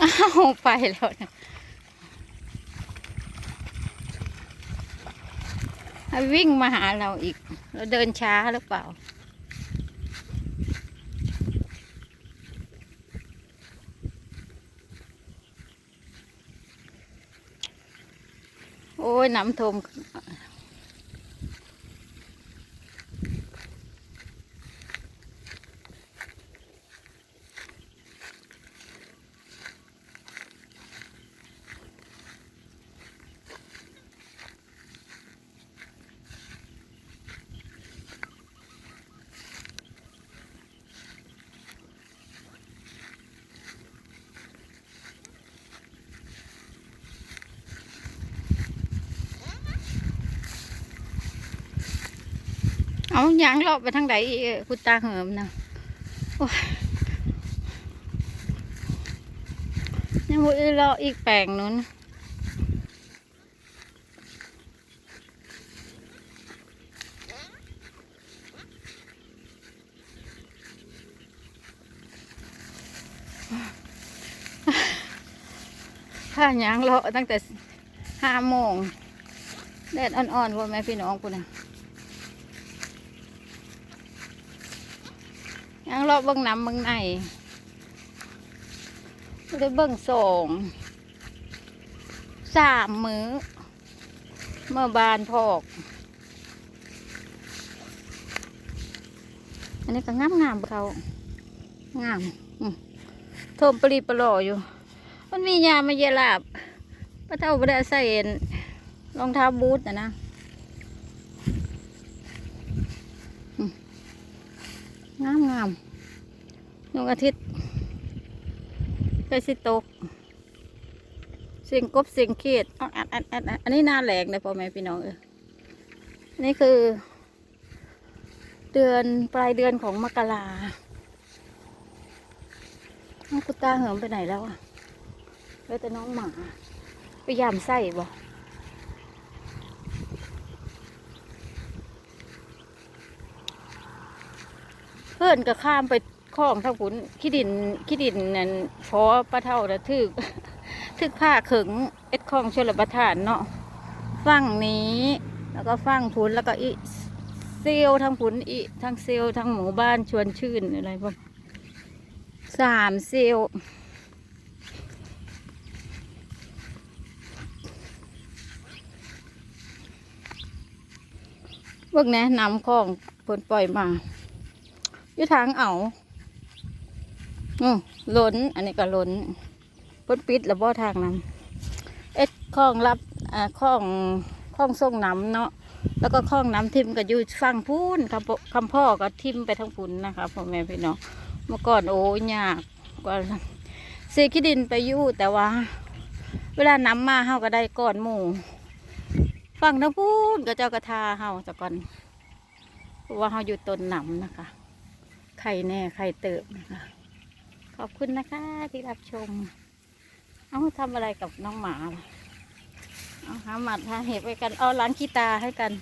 เอาไปแล้วนะวิ่งมาหาเราอีก เราเดินช้าหรือเปล่า โอ้ยน้ำท่วม เอายางเลาะไปทางไหนคุณตาเหิมนะโอ้ยยังบ่ได้เลาะอีกแปลงนู้นถ้ายางเลาะตั้งแต่ห้าโมงแดดอ่อนๆพ่อแม่พี่น้องคุณนะ ยังรอเบิ่งน้ำเบิ่งในได้เบิ่งสองสามมือเมื่อบานพอก อันนี้ก็งามงามๆเขางามอืมโทมปรีปลออยู่ มันมียามาเยลาบป้าเท่าบ่ได้ใส่เอ็นรองเท้าบูทนะนะ งามงามดวงอาทิตย์ใกล้สิตกสียงกบสียงเขียดอันอันอันอันนี้หน้าแหลงเลยพ่อแม่พี่น้องเออนี่คือ เดือนปลายเดือนของมกราน้องกุตาเหิมไปไหนแล้วอะเหลือแต่น้องหมา ไปยามไส้บ่ เพื่อนก็ข้ามไปคลองทั้งผุนขี้ดินขี้ดินนั่นพอปลาเท่านะทึกทึกผ้าขึงเอ็ดคลองชลประทานเนาะฝั่งนี้ แล้วก็ฝั่งผุนแล้วก็อีเซลทั้งผุนอีทั้งเซลทั้งหมู่บ้านชวนชื่นอะไรพวกสามเซลพวกนี้นำคลองผลปล่อยมา อยู่ทางเอาอืมล้น อันนี้ก็ล้นพ้นปิดแล้วบ่ทางนั้นเอ็ดคลองรับอ่าคลองคลองส่งน้ำเนาะแล้วก็คลองน้ำทิมก็อยู่ฝั่งพูนคำพ่อคำพ่อก็ทิมไปทางพุนนะคะพ่อแม่พี่น้องเมื่อก่อนโอ้ยยากกว่าเซกิดินไปอยู่แต่ว่า เวลาน้ำมาเฮาก็ได้ก้อนหมู่ฝั่งทางพูนก็เจ้ากระทาเฮาจากก่อนว่าเฮาอยู่ต้นน้ำนะคะ ไข่แน่ไข่เติบนะคะ ขอบคุณนะคะที่รับชม เอาทำอะไรกับน้องหมา เอาหาหมัดหาเห็บไว้กัน เอาล้างขี้ตาให้กัน